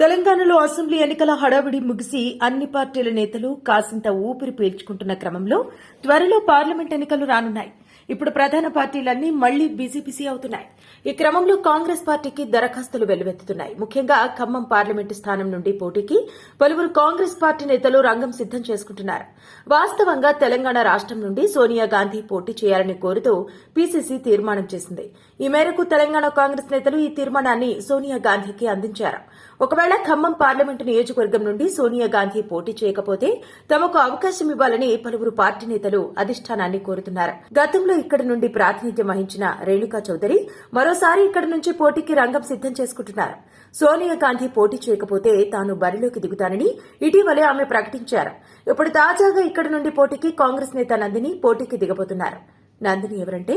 తెలంగాణలో అసెంబ్లీ ఎన్నికల హడావిడి ముగిసి అన్ని పార్టీల నేతలు కాసింత ఊపిరి పీల్చుకుంటున్న క్రమంలో త్వరలో పార్లమెంట్ ఎన్నికలు రానున్నాయి. ఇప్పుడు ప్రధాన పార్టీలన్నీ మళ్ళీ బిజీ బిజీ అవుతున్నాయి. ఈ క్రమంలో కాంగ్రెస్ పార్టీకి దరఖాస్తులు వెల్లువెత్తుతున్నాయి. ముఖ్యంగా ఖమ్మం పార్లమెంటు స్థానం నుండి పోటీకి పలువురు కాంగ్రెస్ పార్టీ నేతలు రంగం సిద్దం చేసుకుంటున్నారు. వాస్తవంగా తెలంగాణ రాష్టం నుండి సోనియా గాంధీ పోటీ చేయాలని కోరుతూ పీసీసీ తీర్మానం చేసింది. ఈ మేరకు తెలంగాణ కాంగ్రెస్ నేతలు ఈ తీర్మానాన్ని సోనియా గాంధీకి అందించారు. ఒకవేళ ఖమ్మం పార్లమెంటు నియోజకవర్గం నుండి సోనియా గాంధీ పోటీ చేయకపోతే తమకు అవకాశం ఇవ్వాలని పలువురు పార్టీ నేతలు అధిష్టానాన్ని కోరుతున్నారు. గతంలో ఇక్కడి నుండి ప్రాతినిధ్యం వహించిన రేణుకా చౌదరి మరోసారి ఇక్కడి నుంచి పోటీకి రంగం సిద్దం చేసుకుంటున్నారు. సోనియా గాంధీ పోటీ చేయకపోతే తాను బరిలోకి దిగుతానని ఇటీవలే ఆమె ప్రకటించారు. ఇప్పుడు తాజాగా ఇక్కడి నుండి పోటీకి కాంగ్రెస్ నేత నందిని పోటీకి దిగబోతున్నారు. నందిని ఎవరంటే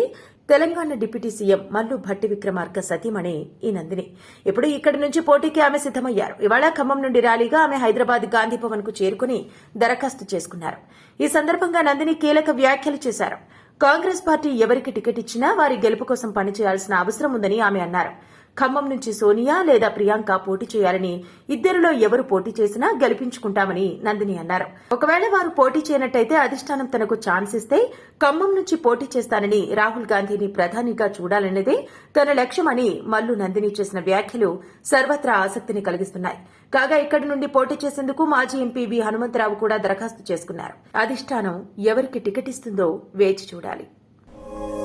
తెలంగాణ డిప్యూటీ సీఎం మల్లు భట్టి విక్రమార్క సతీమణి ఈ నందిని. ఇప్పుడు ఇక్కడి నుంచి పోటీకి ఆమె సిద్దమయ్యారు ఇవాళ ఖమ్మం నుండి ర్యాలీగా ఆమె హైదరాబాద్ గాంధీ భవన్కు చేరుకుని దరఖాస్తు చేసుకున్నారు. ఈ సందర్భంగా నందిని కీలక వ్యాఖ్యలు చేశారు. కాంగ్రెస్ పార్టీ ఎవరికి టికెట్ ఇచ్చినా వారి గెలుపు కోసం పనిచేయాల్సిన అవసరం ఉందని ఆమె అన్నారు. ఖమ్మం నుంచి సోనియా లేదా ప్రియాంక పోటీ చేయాలని ఇద్దరిలో ఎవరు పోటీ చేసినా గెలిపించుకుంటామని నందిని అన్నారు. ఒకవేళ వారు పోటీ చేయనట్టయితే అధిష్టానం తనకు ఛాన్స్ ఇస్తే ఖమ్మం నుంచి పోటీ చేస్తానని రాహుల్ గాంధీని ప్రధానిగా చూడాలన్నదే తన లక్ష్యమని మల్లు నందిని చేసిన వ్యాఖ్యలు సర్వత్రా ఆసక్తిని కలిగిస్తున్నాయి. కాగా ఇక్కడి నుండి పోటీ చేసేందుకు మాజీ ఎంపీ వి హనుమంతరావు కూడా దరఖాస్తు చేసుకున్నారు. అధిష్టానం ఎవరికి టికెట్ ఇస్తుందో వేచి చూడాలి.